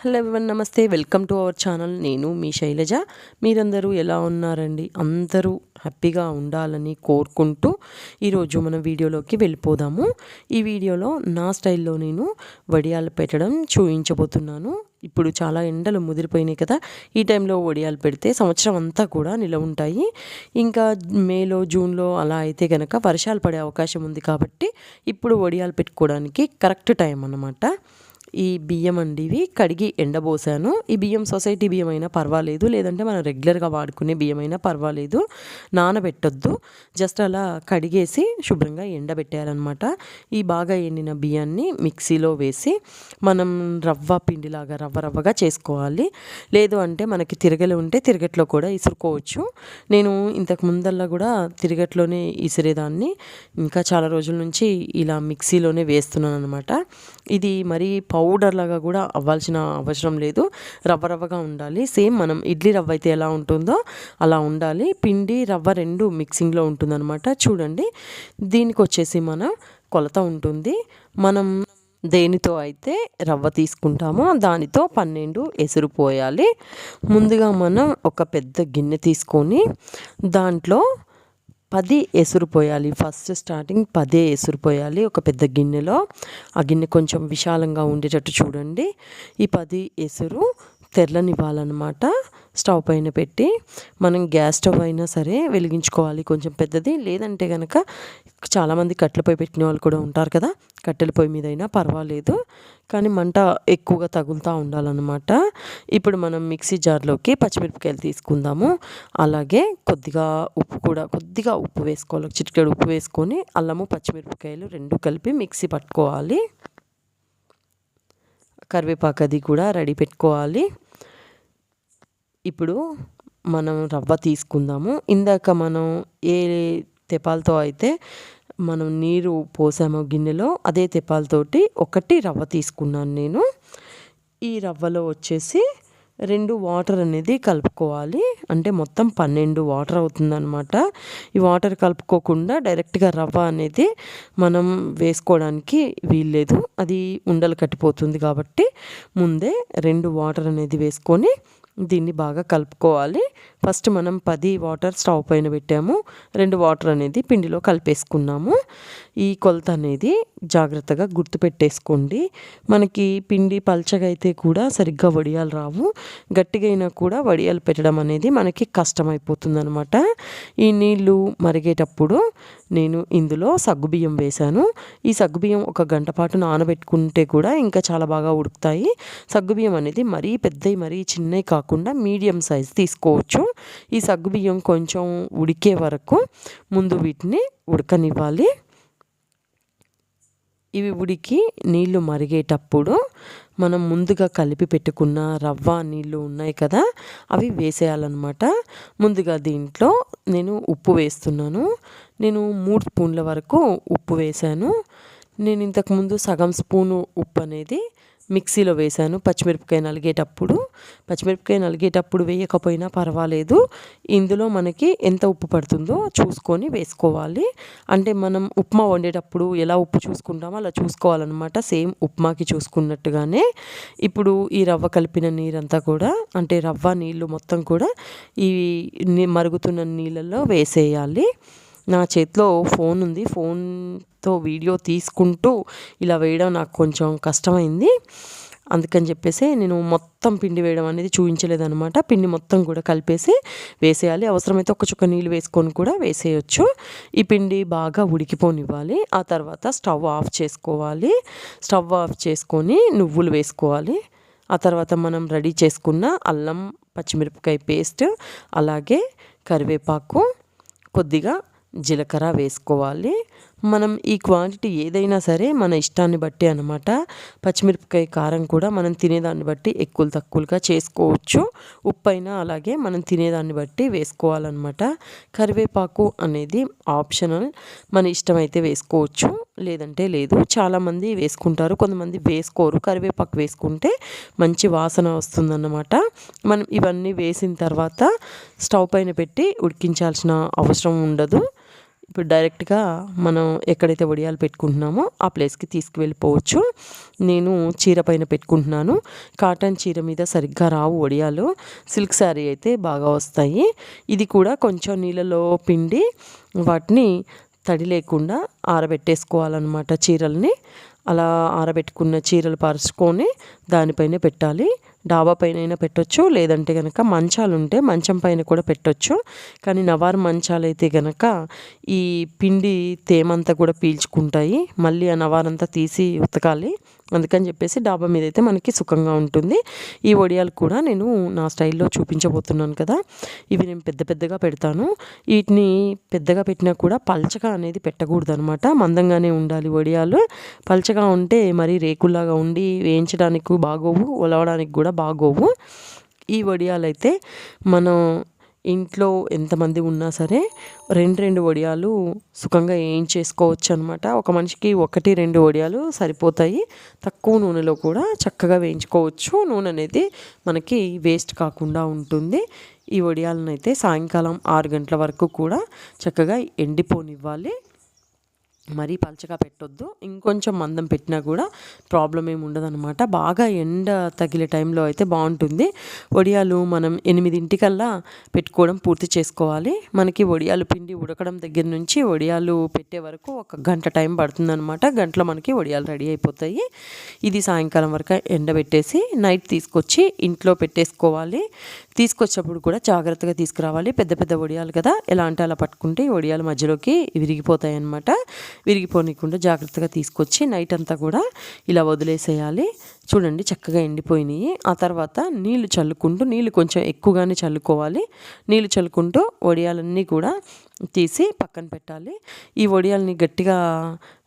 Hello everyone నమస్తే. Welcome to our channel నేను మీ శైలజ. మీరందరూ ఎలా ఉన్నారండి? అందరూ హ్యాపీగా ఉండాలని కోరుకుంటూ ఈరోజు మన వీడియోలోకి వెళ్ళిపోదాము. ఈ వీడియోలో నా స్టైల్లో నేను వడియాలు పెట్టడం చూపించబోతున్నాను. ఇప్పుడు చాలా ఎండలు ముదిరిపోయినాయి కదా. ఈ టైంలో వడియాలు పెడితే సంవత్సరం అంతా కూడా నిలవ ఉంటాయి. ఇంకా మేలో జూన్లో అలా అయితే కనుక వర్షాలు పడే అవకాశం ఉంది కాబట్టి ఇప్పుడు వడియాలు పెట్టుకోవడానికి కరెక్ట్ టైం అన్నమాట. ఈ బియ్యం అండి ఇవి కడిగి ఎండబోసాను ఈ బియ్యం సొసైటీ బియ్యం అయినా పర్వాలేదు. లేదంటే మనం రెగ్యులర్గా వాడుకునే బియ్యం అయినా పర్వాలేదు. నానబెట్టొద్దు. జస్ట్ అలా కడిగేసి శుభ్రంగా ఎండబెట్టారనమాట ఈ బాగా ఎండిన బియ్యాన్ని మిక్సీలో వేసి మనం రవ్వ పిండిలాగా రవ్వ రవ్వగా చేసుకోవాలి. లేదు అంటే మనకి తిరగలు ఉంటే తిరగట్లో కూడా ఇసురుకోవచ్చు. నేను ఇంతకు ముందల్లా కూడా తిరగట్లోనే ఇసిరేదాన్ని. ఇంకా చాలా రోజుల నుంచి ఇలా మిక్సీలోనే వేస్తున్నాను అనమాట ఇది మరీ పౌడర్ లాగా కూడా అవ్వాల్సిన అవసరం లేదు. రవ్వ రవ్వగా ఉండాలి. సేమ్ మనం ఇడ్లీ రవ్వ అయితే ఎలా ఉంటుందో అలా ఉండాలి. పిండి రవ్వ రెండు మిక్సింగ్లో ఉంటుందన్నమాట. చూడండి. దీనికి వచ్చేసి మన కొలత ఉంటుంది. మనం దేనితో అయితే రవ్వ తీసుకుంటామో దానితో పన్నెండు ఎసురు పోయాలి. ముందుగా మనం ఒక పెద్ద గిన్నె తీసుకొని దాంట్లో పది ఎసురు పోయాలి. ఫస్ట్ స్టార్టింగ్ పదే ఎసురు పోయాలి ఒక పెద్ద గిన్నెలో. ఆ గిన్నె కొంచెం విశాలంగా ఉండేటట్టు చూడండి. ఈ పది ఎసురు తెరలనివ్వాలన్నమాట స్టవ్ పైన పెట్టి మనం గ్యాస్ స్టవ్ అయినా సరే వెలిగించుకోవాలి. కొంచెం పెద్దది లేదంటే కనుక చాలామంది కట్టెల పొయ్యి పెట్టిన వాళ్ళు కూడా ఉంటారు కదా. కట్టెల పొయ్యి మీద అయినా పర్వాలేదు. కానీ మంట ఎక్కువగా తగులుతూ ఉండాలన్నమాట. ఇప్పుడు మనం మిక్సీ జార్లోకి పచ్చిమిరపకాయలు తీసుకుందాము. అలాగే కొద్దిగా ఉప్పు కూడా కొద్దిగా ఉప్పు వేసుకోవాలి. చిటికెడు ఉప్పు వేసుకొని అల్లము పచ్చిమిరపకాయలు రెండు కలిపి మిక్సీ పట్టుకోవాలి. కరివేపాకు అది కూడా రెడీ పెట్టుకోవాలి. ఇప్పుడు మనం రవ్వ తీసుకుందాము. ఇందాక మనం ఏ తెపాలతో అయితే మనం నీరు పోసామో గిన్నెలో అదే తెపాలతోటి ఒకటి రవ్వ తీసుకున్నాను నేను. ఈ రవ్వలో వచ్చేసి రెండు వాటర్ అనేది కలుపుకోవాలి. అంటే మొత్తం పన్నెండు వాటర్ అవుతుందన్నమాట. ఈ వాటర్ కలుపుకోకుండా డైరెక్ట్గా రవ్వ అనేది మనం వేసుకోవడానికి వీల్లేదు. అది ఉండలు కట్టిపోతుంది కాబట్టి ముందే రెండు వాటర్ అనేది వేసుకొని దీన్ని బాగా కలుపుకోవాలి. ఫస్ట్ మనం పది వాటర్ స్టవ్ పైన పెట్టాము. రెండు వాటర్ అనేది పిండిలో కలిపేసుకున్నాము. ఈ కొలత అనేది జాగ్రత్తగా గుర్తుపెట్టేసుకోండి మనకి పిండి పల్చగా అయితే కూడా సరిగ్గా వడియాలు రావు. గట్టిగా అయినా కూడా వడియాలు పెట్టడం అనేది మనకి కష్టమైపోతుంది అనమాట ఈ నీళ్ళు మరిగేటప్పుడు నేను ఇందులో సగ్గుబియ్యం వేశాను. ఈ సగ్గుబియ్యం ఒక గంట పాటు నానబెట్టుకుంటే కూడా ఇంకా చాలా బాగా ఉడుకుతాయి. సగ్గుబియ్యం అనేది మరీ పెద్దవి మరీ చిన్నవి కాకుండా మీడియం సైజ్ తీసుకోవచ్చు. ఈ సగ్గుబియ్యం కొంచెం ఉడికే వరకు ముందు వీటిని ఉడకనివ్వాలి. ఇవి ఉడికి నీళ్ళు మరిగేటప్పుడు మనం ముందుగా కలిపి పెట్టుకున్న రవ్వ నీళ్ళు ఉన్నాయి కదా అవి వేసేయాలన్నమాట. ముందుగా దీంట్లో నేను ఉప్పు వేస్తున్నాను. నేను మూడు స్పూన్ల వరకు ఉప్పు వేశాను. నేను ఇంతకుముందు సగం స్పూను ఉప్పు అనేది మిక్సీలో వేశాను. పచ్చిమిరపకాయ నలిగేటప్పుడు. పచ్చిమిరపకాయ నలిగేటప్పుడు వేయకపోయినా పర్వాలేదు. ఇందులో మనకి ఎంత ఉప్పు పడుతుందో చూసుకొని వేసుకోవాలి. అంటే మనం ఉప్మా వండేటప్పుడు ఎలా ఉప్పు చూసుకుంటామో అలా చూసుకోవాలన్నమాట. సేమ్ ఉప్మాకి చూసుకున్నట్టుగానే. ఇప్పుడు ఈ రవ్వ కలిపిన నీరంతా కూడా అంటే రవ్వ నీళ్ళు మొత్తం కూడా ఈ మరుగుతున్న నీళ్ళల్లో వేసేయాలి. నా చేతిలో ఫోన్ ఉంది. ఫోన్తో వీడియో తీసుకుంటూ ఇలా వేయడం నాకు కొంచెం కష్టమైంది. అందుకని చెప్పేసి నేను మొత్తం పిండి వేయడం అనేది చూపించలేదనమాట పిండి మొత్తం కూడా కలిపేసి వేసేయాలి. అవసరమైతే ఒక చుక్క నీళ్ళు వేసుకొని కూడా వేసేయచ్చు. ఈ పిండి బాగా ఉడికిపోనివ్వాలి. ఆ తర్వాత స్టవ్ ఆఫ్ చేసుకోవాలి. స్టవ్ ఆఫ్ చేసుకొని నువ్వులు వేసుకోవాలి. ఆ తర్వాత మనం రెడీ చేసుకున్న అల్లం పచ్చిమిరపకాయ పేస్ట్ అలాగే కరివేపాకు కొద్దిగా జీలకర్ర వేసుకోవాలి. మనం ఈ క్వాంటిటీ ఏదైనా సరే మన ఇష్టాన్ని బట్టి అనమాట పచ్చిమిరపకాయ కారం కూడా మనం తినేదాన్ని బట్టి ఎక్కువ తక్కువగా చేసుకోవచ్చు. ఉప్పు అయినా అలాగే మనం తినేదాన్ని బట్టి వేసుకోవాలన్నమాట. కరివేపాకు అనేది ఆప్షనల్ మన ఇష్టమైతే వేసుకోవచ్చు. లేదంటే లేదు. చాలామంది వేసుకుంటారు. కొంతమంది వేసుకోరు. కరివేపాకు వేసుకుంటే మంచి వాసన వస్తుందన్నమాట. మనం ఇవన్నీ వేసిన తర్వాత స్టవ్ పైన పెట్టి ఉడికించాల్సిన అవసరం ఉండదు. ఇప్పుడు డైరెక్ట్గా మనం ఎక్కడైతే వడియాలు పెట్టుకుంటున్నామో ఆ ప్లేస్కి తీసుకువెళ్ళిపోవచ్చు. నేను చీర పైన పెట్టుకుంటున్నాను. కాటన్ చీర మీద సరిగ్గా రావు వడియాలు. సిల్క్ శారీ అయితే బాగా వస్తాయి. ఇది కూడా కొంచెం నీళ్ళలో పిండి వాటిని తడి లేకుండా ఆరబెట్టేసుకోవాలన్నమాట చీరల్ని. అలా ఆరబెట్టుకున్న చీరలు పరుచుకొని దానిపైన పెట్టాలి. డాబా పైన అయినా పెట్టొచ్చు లేదంటే కనుక మంచాలు ఉంటే మంచం పైన కూడా పెట్టొచ్చు. కానీ నవారు మంచాలు అయితే కనుక ఈ పిండి తేమంతా కూడా పీల్చుకుంటాయి. మళ్ళీ ఆ నవారంతా తీసి ఉతకాలి. అందుకని చెప్పేసి డాబా మీద అయితే మనకి సుఖంగా ఉంటుంది. ఈ వడియాలు కూడా నేను నా స్టైల్లో చూపించబోతున్నాను కదా. ఇవి నేను పెద్ద పెద్దగా పెడతాను. వీటిని పెద్దగా పెట్టినా కూడా పల్చగా అనేది పెట్టకూడదు అనమాట మందంగానే ఉండాలి వడియాలు. పల్చగా ఉంటే మరి రేకుల్లాగా ఉండి వేయించడానికి బాగోవు ఒలవడానికి కూడా బాగోవు. ఈ వడియాలు అయితే మనం ఇంట్లో ఎంతమంది ఉన్నా సరే రెండు రెండు వడియాలు సుఖంగా ఏం చేసుకోవచ్చు అనమాట ఒక మనిషికి ఒకటి రెండు వడియాలు సరిపోతాయి. తక్కువ నూనెలో కూడా చక్కగా వేయించుకోవచ్చు. నూనె అనేది మనకి వేస్ట్ కాకుండా ఉంటుంది. ఈ వడియాలను అయితే సాయంకాలం ఆరు గంటల వరకు కూడా చక్కగా ఎండిపోనివ్వాలి. మరీ పలచగా పెట్టొద్దు. ఇంకొంచెం మందం పెట్టినా కూడా ప్రాబ్లం ఏమి ఉండదన్నమాట. బాగా ఎండ తగిలే టైంలో అయితే బాగుంటుంది. వడియాలు మనం ఎనిమిదింటికల్లా పెట్టుకోవడం పూర్తి చేసుకోవాలి. మనకి వడియాలు పిండి ఉడకడం దగ్గర నుంచి వడియాలు పెట్టే వరకు ఒక గంట టైం పడుతుందన్నమాట. గంటలో మనకి వడియాలు రెడీ అయిపోతాయి. ఇది సాయంకాలం వరకు ఎండబెట్టేసి నైట్ తీసుకొచ్చి ఇంట్లో పెట్టేసుకోవాలి. తీసుకొచ్చేప్పుడు కూడా జాగ్రత్తగా తీసుకురావాలి. పెద్ద పెద్ద వడియాలు కదా. ఎలా అంటే అలా పట్టుకుంటే వడియాల మధ్యలోకి విరిగిపోతాయి అన్నమాట విరిగిపోనికుండా జాగ్రత్తగా తీసుకొచ్చి నైట్ అంతా కూడా ఇలా వదిలేసేయాలి. చూడండి చక్కగా ఎండిపోయినాయి. ఆ తర్వాత నీళ్ళు చల్లుకుంటూ నీళ్ళు కొంచెం ఎక్కువగానే చల్లుకోవాలి. నీళ్ళు చల్లుకుంటూ వడియాలన్నీ కూడా తీసి పక్కన పెట్టాలి. ఈ వడియాల్ని గట్టిగా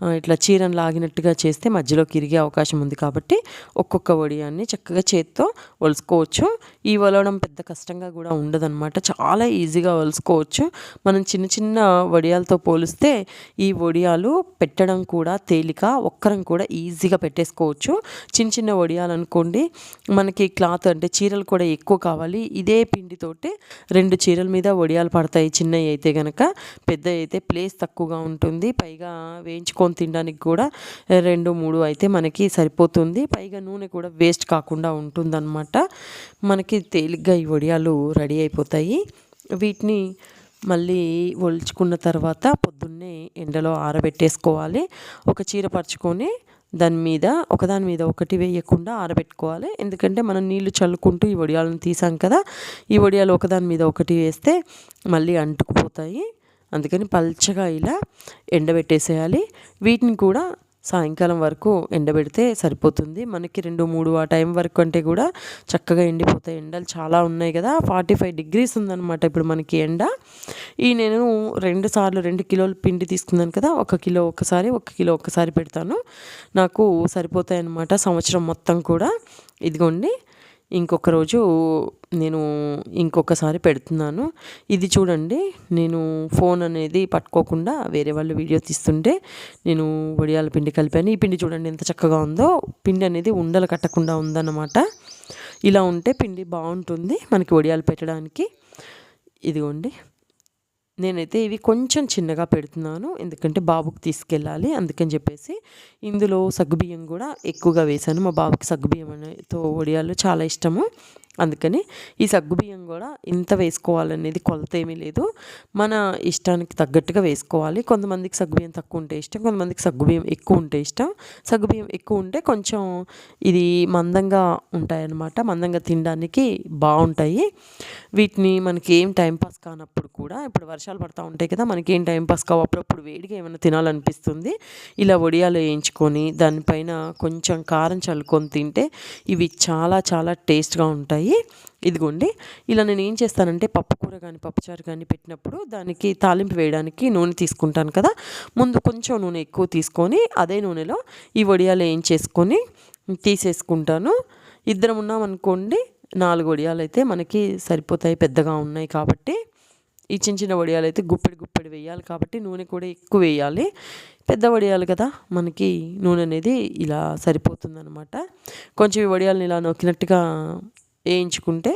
ఇట్లా చీరను లాగినట్టుగా చేస్తే మధ్యలోకి కిరిగే అవకాశం ఉంది కాబట్టి ఒక్కొక్క వడియాన్ని చక్కగా చేత్తో ఒలుసుకోవచ్చు. ఈ వలవడం పెద్ద కష్టంగా కూడా ఉండదన్నమాట. చాలా ఈజీగా ఒలుసుకోవచ్చు. మనం చిన్న చిన్న వడియాలతో పోలిస్తే ఈ వడియాలు పెట్టడం కూడా తేలిక ఒక్కరం కూడా ఈజీగా పెట్టేసుకోవచ్చు. చిన్న చిన్న వడియాలు అనుకోండి మనకి క్లాత్ అంటే చీరలు కూడా ఎక్కువ కావాలి. ఇదే పిండితోటి రెండు చీరల మీద వడియాలు పడతాయి. చిన్నవి అయితే కనుక పెద్ద అయితే ప్లేస్ తక్కువగా ఉంటుంది. పైగా వేయించుకో వండుకొని తినడానికి కూడా రెండు మూడు అయితే మనకి సరిపోతుంది. పైగా నూనె కూడా వేస్ట్ కాకుండా ఉంటుందన్నమాట. మనకి తేలిగ్గా ఈ వడియాలు రెడీ అయిపోతాయి. వీటిని మళ్ళీ ఒలుచుకున్న తర్వాత పొద్దున్నే ఎండలో ఆరబెట్టేసుకోవాలి. ఒక చీర పరుచుకొని దాని మీద ఒకదాని మీద ఒకటి వేయకుండా ఆరబెట్టుకోవాలి. ఎందుకంటే మనం నీళ్ళు చల్లుకుంటూ ఈ వడియాలను తీసాం కదా ఈ వడియాలు ఒకదాని మీద ఒకటి వేస్తే మళ్ళీ అంటుకుపోతాయి. అందుకని పల్చగా ఇలా ఎండబెట్టేసేయాలి. వీటిని కూడా సాయంకాలం వరకు ఎండబెడితే సరిపోతుంది. మనకి రెండు మూడు ఆ టైం వరకు అంటే కూడా చక్కగా ఎండిపోతాయి. ఎండలు చాలా ఉన్నాయి కదా. ఫార్టీ ఫైవ్ డిగ్రీస్ ఉందన్నమాట ఇప్పుడు మనకి ఎండ. ఈ నేను రెండు సార్లు రెండు కిలోల పిండి తీసుకున్నాను కదా. ఒక కిలో ఒకసారి ఒక కిలో ఒకసారి పెడతాను. నాకు సరిపోతాయి అన్నమాట సంవత్సరం మొత్తం కూడా. ఇదిగోండి. ఇంకొక రోజు నేను ఇంకొకసారి పెడుతున్నాను. ఇది చూడండి నేను ఫోన్ అనేది పట్టుకోకుండా వేరే వాళ్ళు వీడియో తీస్తుంటే నేను వడియాల పిండి కలిపాను. ఈ పిండి చూడండి ఎంత చక్కగా ఉందో. పిండి అనేది ఉండలు కట్టకుండా ఉందన్నమాట. ఇలా ఉంటే పిండి బాగుంటుంది మనకి వడియాలు పెట్టడానికి. ఇదిగోండి. నేనైతే ఇవి కొంచెం చిన్నగా పెడుతున్నాను. ఎందుకంటే బాబుకి తీసుకెళ్ళాలి. అందుకని చెప్పేసి ఇందులో సగ్గుబియ్యం కూడా ఎక్కువగా వేశాను. మా బాబుకి సగ్గుబియ్యం అనేతో వడియాలు చాలా ఇష్టము. అందుకని ఈ సగ్గుబియ్యం కూడా ఇంత వేసుకోవాలనేది కొలత ఏమీ లేదు. మన ఇష్టానికి తగ్గట్టుగా వేసుకోవాలి. కొంతమందికి సగ్గుబియ్యం తక్కువ ఉంటే ఇష్టం కొంతమందికి సగ్గుబియ్యం ఎక్కువ ఉంటే ఇష్టం. సగ్గుబియ్యం ఎక్కువ ఉంటే కొంచెం ఇది మందంగా ఉంటాయన్నమాట. మందంగా తినడానికి బాగుంటాయి. వీటిని మనకి ఏం టైంపాస్ కానప్పుడు కూడా ఇప్పుడు వర్షాలు పడుతూ ఉంటాయి కదా మనకి ఏం టైంపాస్ కావు. అప్పుడప్పుడు వేడిగా ఏమైనా తినాలనిపిస్తుంది. ఇలా వడియాలు వేయించుకొని దానిపైన కొంచెం కారం చల్లుకొని తింటే ఇవి చాలా చాలా టేస్ట్గా ఉంటాయి. ఇదిగోండి ఇలా నేను ఏం చేస్తానంటే పప్పు కూర కానీ పప్పుచారు కానీ పెట్టినప్పుడు దానికి తాలింపు వేయడానికి నూనె తీసుకుంటాను కదా. ముందు కొంచెం నూనె ఎక్కువ తీసుకొని అదే నూనెలో ఈ వడియాలు ఏం చేసుకొని తీసేసుకుంటాను. ఇద్దరం ఉన్నామనుకోండి నాలుగు వడియాలు అయితే మనకి సరిపోతాయి పెద్దగా ఉన్నాయి కాబట్టి. ఈ చిన్న చిన్న వడియాలు అయితే గుప్పెడి గుప్పెడి వేయాలి కాబట్టి నూనె కూడా ఎక్కువ వేయాలి. పెద్ద వడియాలు కదా మనకి నూనె అనేది ఇలా సరిపోతుందనమాట కొంచెం ఈ వడియాలను ఇలా నొక్కినట్టుగా వేయించుకుంటే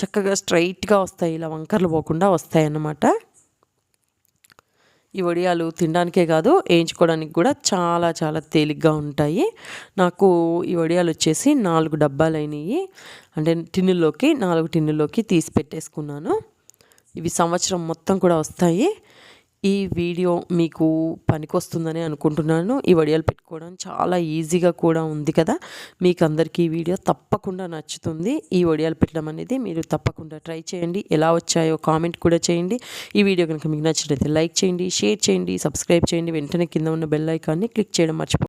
చక్కగా స్ట్రైట్గా వస్తాయి. ఇలా వంకర్లు పోకుండా వస్తాయి అన్నమాట ఈ వడియాలు తినడానికే కాదు వేయించుకోవడానికి కూడా చాలా చాలా తేలిగ్గా ఉంటాయి. నాకు ఈ వడియాలు వచ్చేసి నాలుగు డబ్బాలు అయినాయి. అంటే టిన్నుల్లోకి నాలుగు టిన్నుల్లోకి తీసి పెట్టేసుకున్నాను. ఇవి సంవత్సరం మొత్తం కూడా వస్తాయి. ఈ వీడియో మీకు పనికొస్తుందని అనుకుంటున్నాను. ఈ వడియాలు పెట్టుకోవడం చాలా ఈజీగా కూడా ఉంది కదా. మీకు అందరికీ ఈ వీడియో తప్పకుండా నచ్చుతుంది. ఈ వడియాలు పెట్టడం అనేది మీరు తప్పకుండా ట్రై చేయండి. ఎలా వచ్చాయో కామెంట్ కూడా చేయండి. ఈ వీడియో కనుక మీకు నచ్చినట్లయితే లైక్ చేయండి షేర్ చేయండి సబ్స్క్రైబ్ చేయండి. వెంటనే కింద ఉన్న బెల్ ఐకాన్ని క్లిక్ చేయడం మర్చిపో